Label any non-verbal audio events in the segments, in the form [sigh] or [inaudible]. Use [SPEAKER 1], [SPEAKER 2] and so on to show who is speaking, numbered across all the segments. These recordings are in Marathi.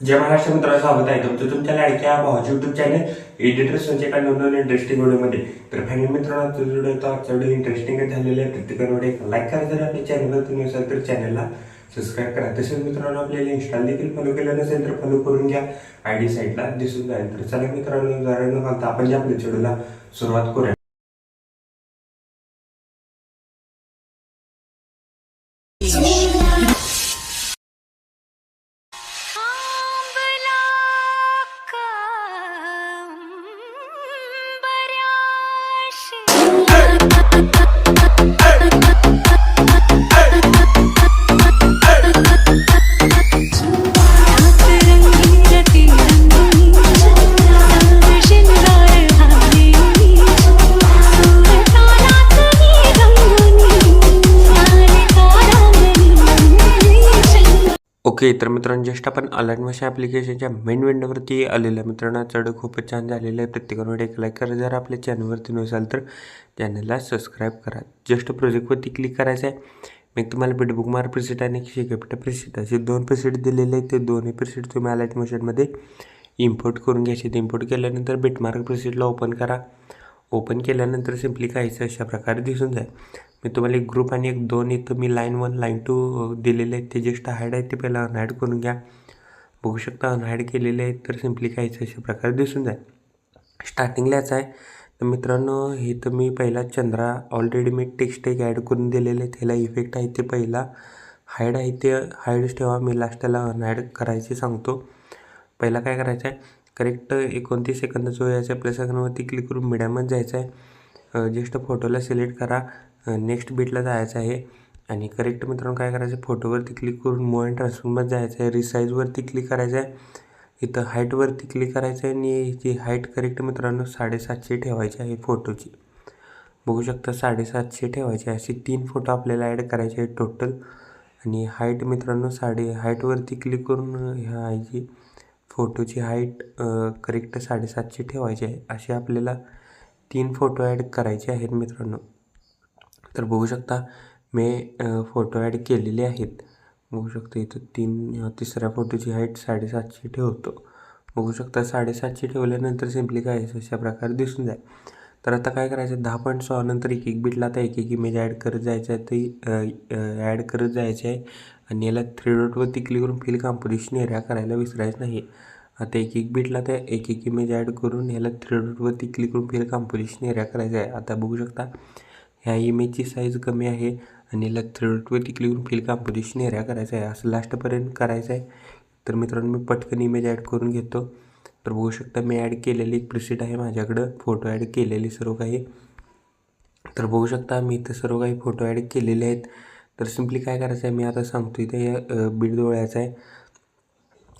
[SPEAKER 1] जय महाराष्ट्र मित्रांनो स्वागत आहे तुमचं तुमच्या लाडक्या भावाची युट्यूब चॅनल एडिटर संजय कांड नवीन इंटरेस्टिंग व्हिडिओमध्ये तर फायनल मित्रांनो आजचा व्हिडिओ तो आजचा व्हिडिओ इंटरेस्टिंग झालेला आहे. प्रत्येकाने लाईक करा जर आपल्या चॅनलवर तुम्ही असाल तर चॅनलला सबस्क्राईब करा. तसेच मित्रांनो आपल्याला इंस्टाला देखील फॉलो केलं नसेल तर फॉलो करून घ्या. आय डी साईटला दिसून जाईल. तर चला मित्रांनो जरा न घालता आपण ज्या आपल्या व्हिडिओला सुरुवात करूया. ओके तर मित्रांनो जस्ट आपण अलर्ट मशीन ॲप्लिकेशनच्या मेन विंडोवरती आलेलं आहे. मित्रांनो चढ खूपच छान झालेलं आहे. प्रत्येकाने एक लाईक करा. जर आपल्या चॅनलवरती नसाल तर चॅनलला सबस्क्राईब करा. जस्ट प्रोजेक्टवरती क्लिक करायचं आहे. मी तुम्हाला बिटबुक मार प्रिसेट आणि शिकेपिटा प्रिसेट असे दोन प्रिसेट दिलेले आहेत. ते दोन्ही प्रिसेट तुम्ही अलर्ट मशीनमध्ये इम्पोर्ट करून घ्यायचे. ते इम्पोर्ट केल्यानंतर बिटमार्क प्रिसेटला ओपन करा. ओपन केल्यानंतर सिम्पली काहीचं अशा प्रकारे दिसून जाईल. मी तुम्हाला एक ग्रुप आणि एक दोन इथं मी लाईन वन लाईन टू दिलेले आहेत. ते ज्येष्ठ हायड आहेत ते पहिला अनहाईड करून घ्या. बघू शकता अनहाईड केलेले आहेत तर सिम्पली काहीचं अशा प्रकारे दिसून जाईल. स्टार्टिंगलाच आहे. तर मित्रांनो हे तर मी पहिला चंद्रा ऑलरेडी मी टेक्स्ट एक ॲड करून दिलेले आहे त्याला इफेक्ट आहे ते पहिला. हाईड आहे ते हाईडच ठेवा. मी लास्ट त्याला अनहाईड करायचे सांगतो. पहिला काय करायचं आहे? करेक्ट एकोणतीस सेकंदाचं यायचं आहे प्लस सेकंदवरती क्लिक करून मिडियामध्ये जायचं आहे. ज्येष्ठ फोटोला सिलेक्ट करा. नेक्स्ट बीटला जायचं आहे. आणि करेक्ट मित्रांनो काय करायचं? फोटोवरती क्लिक करून मूव अँड ट्रान्सफॉर्ममध्ये जायचं आहे. रिसाईजवरती क्लिक करायचं आहे. इथं हाईटवरती क्लिक करायचं आहे. आणि याची हाईट करेक्ट मित्रांनो साडेसातशे ठेवायची आहे फोटोची बघू शकता साडेसातशे ठेवायची आहे. असे तीन फोटो आपल्याला ॲड करायचे आहेत टोटल आणि हाईट मित्रांनो साडे हाईटवरती क्लिक करून ह्या ह्याची फोटोची हाईट करेक्ट साडेसातशे ठेवायची आहे. असे आपल्याला तीन फोटो ॲड करायचे आहेत मित्रांनो. तर बघू शकता मी फोटो ॲड केलेले आहेत. बघू शकता इथं तीन तिसऱ्या फोटोची हाईट साडेसातशे ठेवतो. बघू शकता साडेसातशे ठेवल्यानंतर सिम्पली काय अशा प्रकारे दिसून जाईल. तर आता काय करायचं दहा पॉईंट सहानंतर एक एक बिटला आता एक एक इमेज ॲड करत जायचं आहे ते ॲड करत जायचं आहे. आणि याला थ्री डॉटवरती क्लिक करून फिल कॉम्पोजिशन एरिया करायला विसरायचं नाही आता एक एक बिटला त्या एक एक इमेज ॲड करून याला थ्री डॉटवरती क्लिक करून फिल कॉम्पोजिशन एरिया करायचं आहे. आता बघू शकता ह्या इमेजची साईज कमी आहे आणि याला थ्रेडवरती क्लिक करून फिल कॉम्पोजिशन एरिया करायचं आहे? असं लास्टपर्यंत करायचं आहे. तर मित्रांनो मी पटकन इमेज ॲड करून घेतो. तर बघू शकता मी ॲड केलेली एक प्रिसेट आहे माझ्याकडं. फोटो ॲड केलेली सर्व काही. तर बघू शकता मी इथं सर्व काही फोटो ॲड केलेले आहेत. तर सिम्पली काय करायचं आहे मी आता सांगतो इथे बीड डोळ्याचा आहे.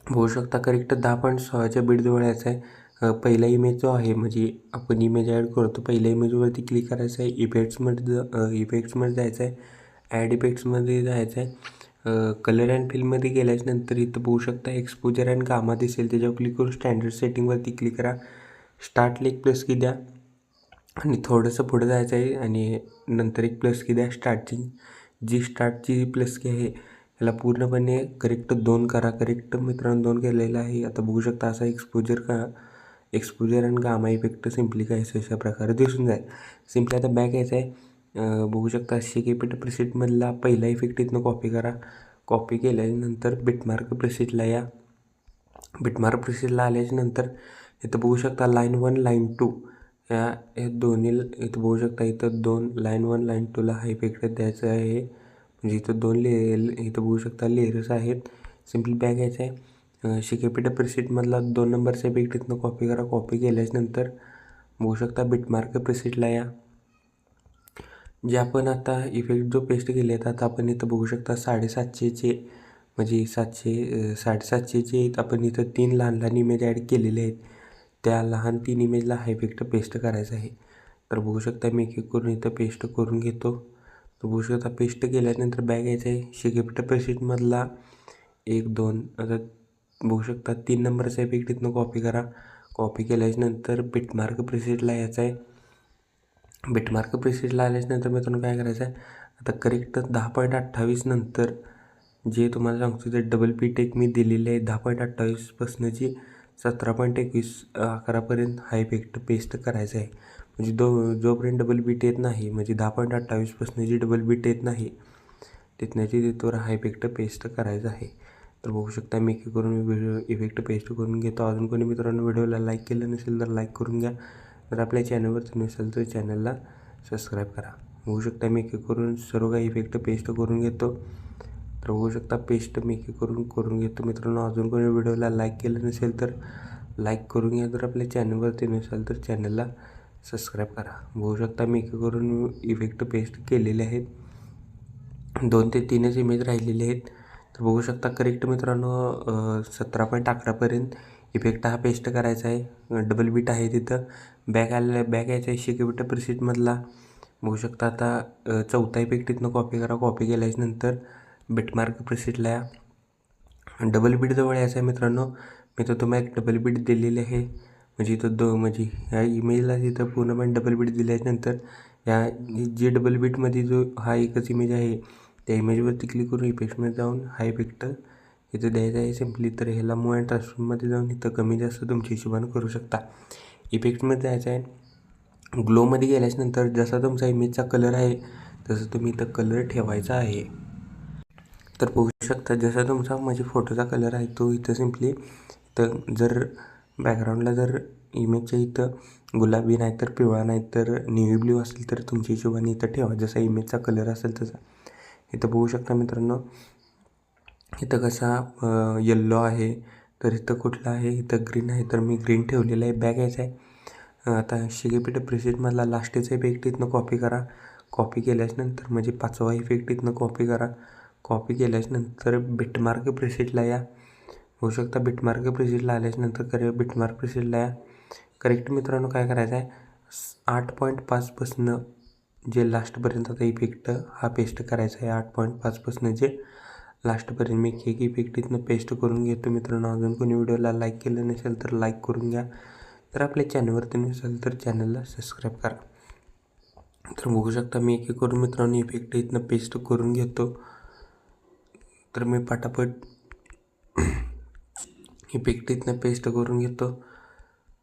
[SPEAKER 1] बघू शकता करेक्ट दहा पॉईंट सहाच्या बीड डोळ्याचा आहे. पहिला इमेज जो आहे म्हणजे आपण इमेज ॲड करतो पहिल्या इमेजवरती क्लिक करायचं आहे इफेक्ट्समध्ये ज इफेक्ट्समध्ये जायचं आहे ॲड इफेक्ट्समध्ये जायचं आहे. कलर अँड फिल्ममध्ये गेल्याच्यानंतर इथं बघू शकता एक्सपोजर अँड गामा दिसेल. त्याच्यावर क्लिक करून स्टँडर्ड सेटिंगवरती क्लिक करा. स्टार्ट लेक प्लस की द्या. आणि थोडंसं पुढं जायचं आहे आणि नंतर एक प्लस की द्या. स्टार्टची जी स्टार्टची प्लस की आहे याला पूर्णपणे करेक्ट दोन करा. करेक्ट मित्रांनो दोन केलेलं आहे. आता बघू शकता असा एक्सपोजर का एक्सपोजर आणि गामा इफेक्ट सिम्पली काय अशा प्रकारे दिसून जाईल. सिम्पली आता बॅक यायचं आहे बघू शकता शिकेपिट प्रिसेटमधला पहिला इफेक्ट इथनं कॉपी करा. कॉपी केल्यानंतर बिटमार्क प्रिसेटला या. बिटमार्क प्रिसेटला आल्याच्यानंतर इथं बघू शकता लाईन वन लाईन टू या हे दोन्ही इथं बघू शकता इथं दोन लाईन वन लाईन टूला हा इफेक्ट द्यायचा आहे. म्हणजे इथं दोन ले इथं बघू शकता लेअर्स आहेत. सिम्पली बॅग यायचं आहे शिकेपी प्रिसेटमधला दोन नंबरचा इफेक्ट कॉपी करा कॉपी केल्याच्यानंतर बघू शकता बिटमार्क प्रिसिटला या. जे आपण आता इफेक्ट जो पेस्ट केले आहेत आता आपण इथं बघू शकता साडेसातशेचे म्हणजे सातशे साडेसातशेचे आपण इथं तीन लहान लहान इमेज ॲड केलेले आहेत. त्या लहान तीन इमेजला हा इफेक्ट पेस्ट करायचा आहे. तर बघू शकता मी एक एक करून इथं पेस्ट करून घेतो. तर बघू शकता पेस्ट केल्यानंतर बॅग यायचं आहे. शिकेपिट प्रेसिटमधला एक दोन आता बघू शकता तीन नंबरचा इफेक्ट इथनं कॉपी करा. कॉपी केल्याच्यानंतर बिटमार्क प्रेसिटला यायचं आहे. बिटमार्क प्रिसेटला आल्याच्यानंतर मित्रांनो काय करायचं आहे आता करेक्ट दहा पॉईंट अठ्ठावीस नंतर जे तुम्हाला सांगतो ते डबल पी टेक मी दिलेले आहे. दहा पॉईंट अठ्ठावीसपासूनची सतरा पॉईंट एकवीस अकरापर्यंत हा इफेक्ट पेस्ट करायचा आहे. म्हणजे दो जोपर्यंत डबल बीट येत नाही म्हणजे दहा पॉईंट अठ्ठावीसपासून जी डबल बीट येत नाही तिथण्याची तिथवर हा इफेक्ट पेस्ट करायचा आहे. तर बघू शकता मी एक करून व्हिडिओ इफेक्ट पेस्ट करून घेतो. अजून कोणी मित्रांनो व्हिडिओला लाईक केलं नसेल तर लाईक करून घ्या. जर आपल्या चॅनलवरती नसेल तर चॅनलला सबस्क्राईब करा. बघू शकता मी एक करून सर्व काही इफेक्ट पेस्ट करून घेतो. तर बघू शकता पेस्ट मी एक करून करून घेतो. मित्रांनो अजून कोणी व्हिडिओला लाईक केलं नसेल तर लाईक करून घ्या. जर आपल्या चॅनलवरती नसेल तर चॅनलला सबस्क्राईब करा. बघू शकता मी एक करून इफेक्ट पेस्ट केलेले आहेत. दोन ते तीनच इमेज राहिलेले आहेत. तर बघू शकता करेक्ट मित्रांनो सतरा पॉईंट अकरापर्यंत इफेक्ट हा पेस्ट करायचा आहे. डबल बीट आहे तिथं. बॅक आलेला बॅक यायचा आहे शिकेबिट प्रिसीटमधला बघू शकता आता चौथा इफेक्ट इथनं कॉपी करा. कॉपी केल्याच्यानंतर बिटमार्क प्रिसीटला या. डबल बीट जवळ यायचं आहे मित्रांनो. मी तर तुम्हाला एक डबल बीट दिलेली आहे. म्हणजे इथं दो म्हणजे ह्या इमेजला तिथं पूर्णपणे डबल बीट दिल्याच्यानंतर या जे डबल बीटमध्ये जो हा एकच इमेज आहे त्या इमेजवरती क्लिक करून इफेक्टमध्ये जाऊन हा इफेक्ट इथं द्यायचा आहे सिम्पली तर ह्याला मूव अँड ट्रान्सफॉर्ममध्ये जाऊन इथं कमी जास्त तुमच्या हिशोबानं करू शकता. इफेक्टमध्ये जायचं आहे. ग्लोमध्ये गेल्याच्यानंतर जसा तुमचा इमेजचा कलर आहे तसं तुम्ही इथं कलर ठेवायचा आहे. तर बघू शकता जसा तुमचा म्हणजे फोटोचा कलर आहे तो इथं सिम्पली तर जर बॅकग्राऊंडला जर इमेजच्या इथं गुलाबी नाही तर पिवळा नाही तर नेव्ही ब्ल्यू असेल तर तुमच्या हिशोबाने इथं ठेवा. जसा इमेजचा कलर असेल तसा. इथं बघू शकता मित्रांनो. इथं कसा येल्लो आहे तर इथं कुठला आहे इथं ग्रीन आहे तर मी ग्रीन ठेवलेलं आहे बॅग यायचा आहे. आता शिगेपीठ प्रेसेटमधला लास्टचा इफेक्ट इथनं कॉपी करा. कॉपी केल्याच्यानंतर म्हणजे पाचवा इफेक्ट इथनं कॉपी करा. कॉपी केल्याच्यानंतर बिटमार्क प्रेसेटला या. होऊ शकता बिटमार्क प्रेसेटला आल्याच्यानंतर करे बिटमार्क प्रेसेटला या. करेक्ट मित्रांनो काय करायचं आहे आठ पॉईंट पाचपासनं जे लास्टपर्यंत आता इफेक्ट हा पेस्ट करायचा आहे आठ पॉईंट पाचपासून जे लास्टपर्यंत मी एक इफेक्ट इथनं पेस्ट करून घेतो मित्रांनो. अजून कोणी व्हिडिओला लाईक केलं नसेल तर लाईक करून घ्या. तर आपल्या चॅनलवरती नसेल तर चॅनलला सबस्क्राईब करा. तर बघू शकता मी एक एक करून मित्रांनो इफेक्ट इथनं पेस्ट करून घेतो. तर मी पटापट [clears throat] इफेक्ट इथनं पेस्ट करून घेतो.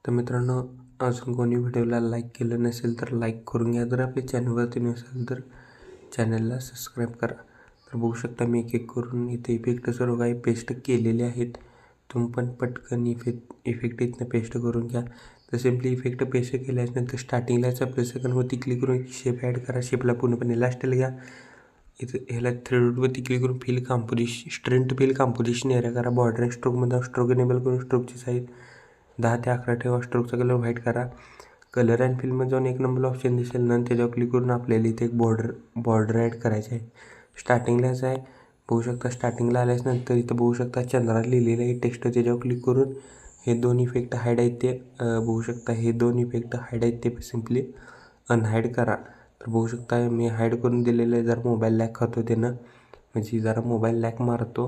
[SPEAKER 1] तर मित्रांनो अजून कोणी व्हिडिओला लाईक केलं नसेल तर लाईक करून घ्या. जर आपल्या चॅनलवरती नसेल तर चॅनलला सबस्क्राईब करा. तर बघू शकता मी एक एक करून इथे इफेक्ट सर्व काही पेस्ट केलेले आहेत. तुम्ही पण पटकन इफेक्ट इफेक्ट इथनं पेस्ट करून घ्या. तर सिम्पली इफेक्ट पेस्ट केल्यानंतर स्टार्टिंगलाच आपल्या सेकंडवरती क्लिक करून शेप ॲड करा. शेपला पूर्णपणे लास्टला घ्या. इथं ह्याला थ्रेडवरती क्लिक करून फील कॉम्पोजिशन स्ट्रेंट फील कॉम्पोजिशन एरिया करा. बॉर्डर स्ट्रोकमध्ये स्ट्रोक एनेबल करून स्ट्रोकची साईज दहा ते अकरा ठेवा स्ट्रोकचा कलर व्हाईट करा. कलर अँड फिल्ममध्ये जाऊन एक नंबर ऑप्शन दिसेल नंतर त्याच्यावर क्लिक करून आपल्याला इथे एक बॉर्डर बॉर्डर ॲड करायचे आहे स्टार्टिंगलाच आहे. बघू शकता स्टार्टिंगला आल्याच नंतर इथं बघू शकता चंद्रात लिहिलेलं आहे टेक्स्ट त्याच्यावर क्लिक करून. हे दोन इफेक्ट हायड आहेत ते. बघू शकता हे दोन इफेक्ट हायड आहेत ते सिम्पली अनहाईड करा. तर बघू शकता मी हाईड करून दिलेलं आहे जर मोबाईल लॅक खातो त्यानं. म्हणजे जरा मोबाईल लॅक मारतो.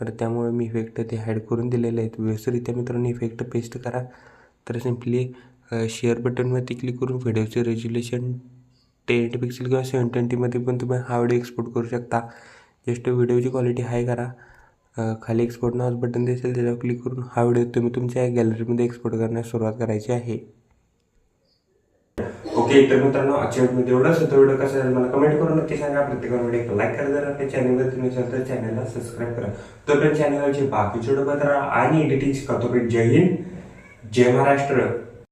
[SPEAKER 1] तर त्यामुळे मी इफेक्ट ते हॅड करून दिलेले आहेत. व्यवस्थितरित्या मित्रांनो इफेक्ट पेस्ट करा. तर सिम्पली शेअर बटनवरती क्लिक करून व्हिडिओचे रेज्युलेशन टेन पिक्सेल किंवा सेवन ट्वेंटीमध्ये पण तुम्ही हा व्हिडिओ एक्सपोर्ट करू शकता. जस्ट व्हिडिओची क्वालिटी हाय करा. खाली एक्सपोर्ट नावाचं बटन दिसेल त्याच्यावर क्लिक करून हा व्हिडिओ तुम्ही तुमच्या गॅलरीमध्ये एक्सपोर्ट करण्यास सुरुवात करायची आहे. ओके तर मित्रांनो आजच्या व्हिडिओ एवढंच. होतं व्हिडिओ कसा झाला मला कमेंट करून नक्की सांगा. प्रत्येक व्हिडिओ लाईक करा जर. आपल्या चॅनलवर तुम्ही असाल तर चॅनलला सबस्क्राईब करा. तोपर्यंत चॅनलवरचे बाकीचे व्हिडिओ राहा आणि एडिटिंग शिका तोपर्यंत जय हिंद जय महाराष्ट्र.